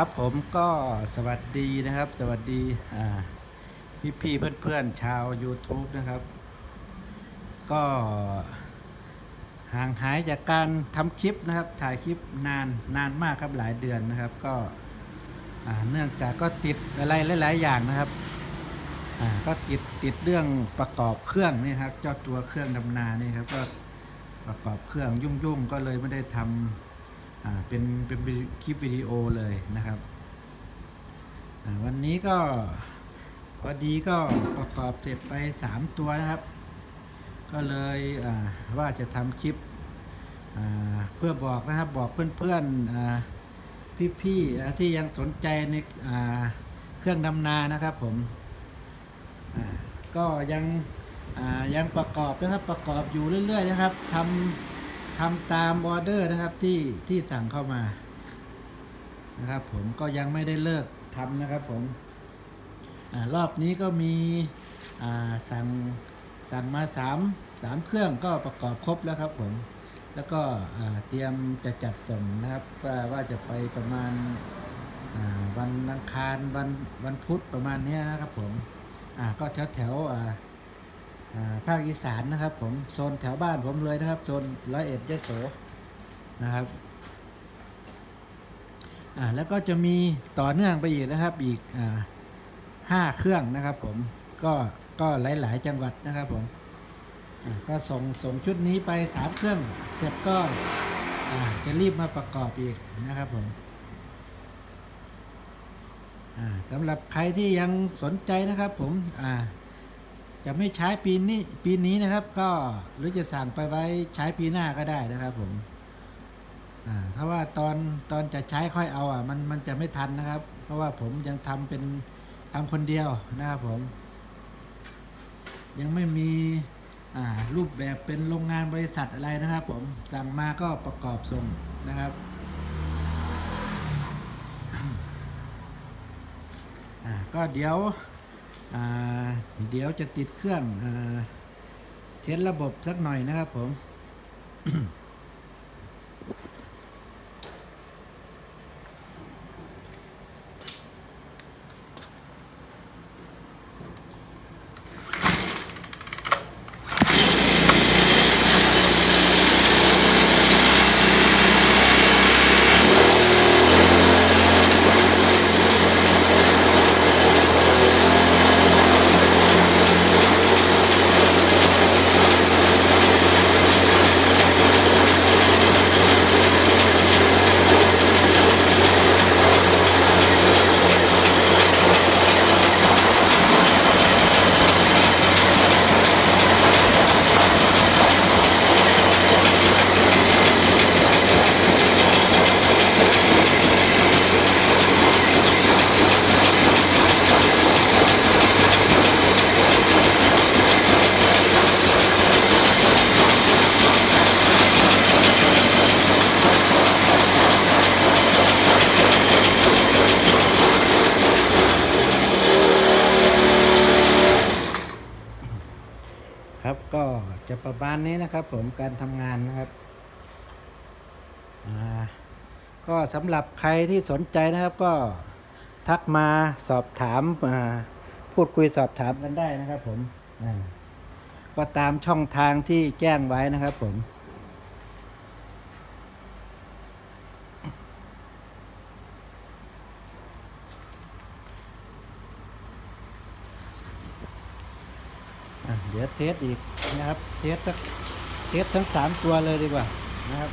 ครับผมก็สวัสดีนะครับ สวัสดีพี่พี่ๆเพื่อนๆชาว YouTube นะครับ ก็ห่างหายจากการทำคลิปนะครับ ถ่ายคลิปนานนานมากครับหลายเดือนนะครับ ก็เนื่องจากก็ติดอะไรหลาย ๆ อย่างนะครับก็ติดติดเรื่องประกอบเครื่องนี่ครับเจ้าตัวเครื่องดำนานี่ครับก็ประกอบเครื่องยุ่งๆก็เลยไม่ได้ทำ อ่าเป็นเป็นคลิปวิดีโอเลยนะครับอ่าวันนี้ก็พอดีก็ประกอบเสร็จไป3ตัวนะครับ ก็เลยอ่าว่าจะทำคลิปอ่าเพื่อบอกนะครับบอกเพื่อนๆอ่าพี่ๆที่ยังสนใจในอ่าเครื่องดำนานะครับผมอ่าก็ยังยังประกอบนะครับประกอบอยู่เรื่อย ๆ นะครับทำ ทำตามออเดอร์นะครับที่ที่สั่งเข้ามานะครับ ผมก็ยังไม่ได้เลิกทำนะครับ ผมอรอบนี้ก็มีสั่งสั่งมาสามสามเครื่องก็ประกอบครบแล้วครับ ผม แล้วก็เตรียมจะจัดส่งนะครับว่าจะไปประมาณวันอังคารวันวันพุธประมาณนี้นะครับ ผมก็แถวแถวอ ภาคอีสานนะครับ ผมโซนแถวบ้านผมเลยนะครับโซนร้อยเอ็ดยโสนะครับอ่าแล้วก็จะมีต่อเนื่องไปอีกนะครับอีกอ่าห้าเครื่องนะครับ ผมก็ก็หลาย ๆ จังหวัดนะครับผมก็ส่งส่งชุดนี้ไปสามเครื่องเสร็จก็จะรีบมาประกอบอีกนะครับผมสำหรับใครที่ยังสนใจนะครับผมอ่า จะไม่ใช้ปีนี้ปีนี้นะครับ ก็หรือจะสั่งไปไว้ใช้ปีหน้าก็ได้นะครับ ผม อ่าถ้าว่าตอนตอนจะใช้ค่อยเอาอะ มันมันจะไม่ทันนะครับ เพราะว่าผมยังทำเป็นทำคนเดียวนะครับผม ยังไม่มีอ่ารูปแบบเป็นโรงงานบริษัทอะไรนะครับ ผมสั่งมาก็ประกอบส่งนะครับก็เดี๋ยว เดี๋ยวจะติดเครื่องอาเทสระบบสักหน่อยนะครับผม ครับก็จะประมาณนี้นะครับ ผมการทำงานนะครับก็สำหรับใครที่สนใจนะครับก็ทักมาสอบถามาพูดคุยสอบถามกันได้นะครับ ผมก็ตามช่องทางที่แจ้งไว้นะครับ ผม ดี๋ยวเทสอีกนะครับ เทสทั้งเทสทั้งสามตัวเลยดีกว่านะครับ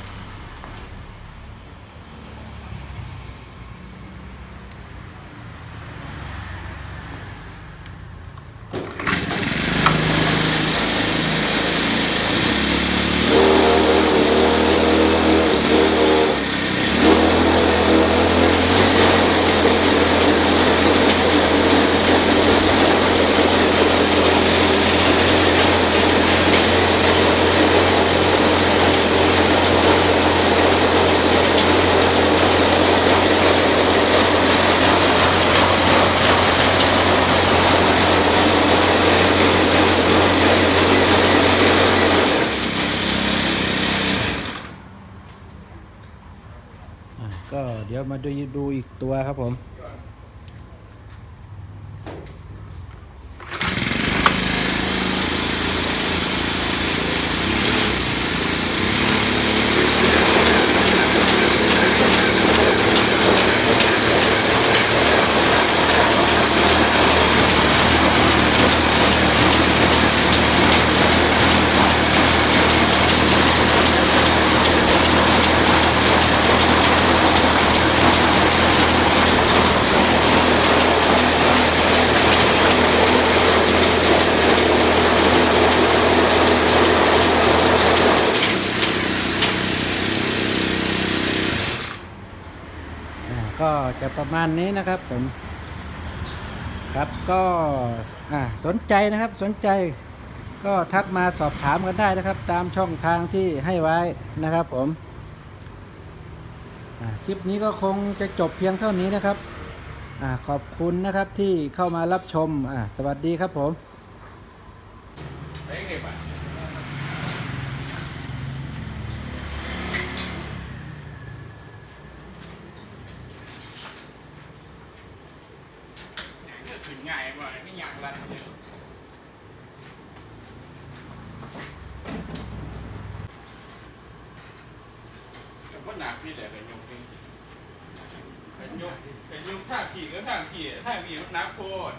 ก็เดี๋ยวมาดูดูอีกตัวครับผม จะประมาณนี้นะครับผม ครับก็อ่าสนใจนะครับสนใจก็ทักมาสอบถามกันได้นะครับ ตามช่องทางที่ให้ไว้นะครับผมคลิปนี้ก็คงจะจบเพียงเท่านี้นะครับอขอบคุณนะครับที่เข้ามารับชมสวัสดีครับผม ไปไงบ้าง ถึงง่ายกว่าไม่อยากรันเยอะแต่ว่าหนักพี่แหละเป็นยกจริงเป็นยกเป็นยกท่าผีก็ท่าผีท่าผีมันหนักโคตร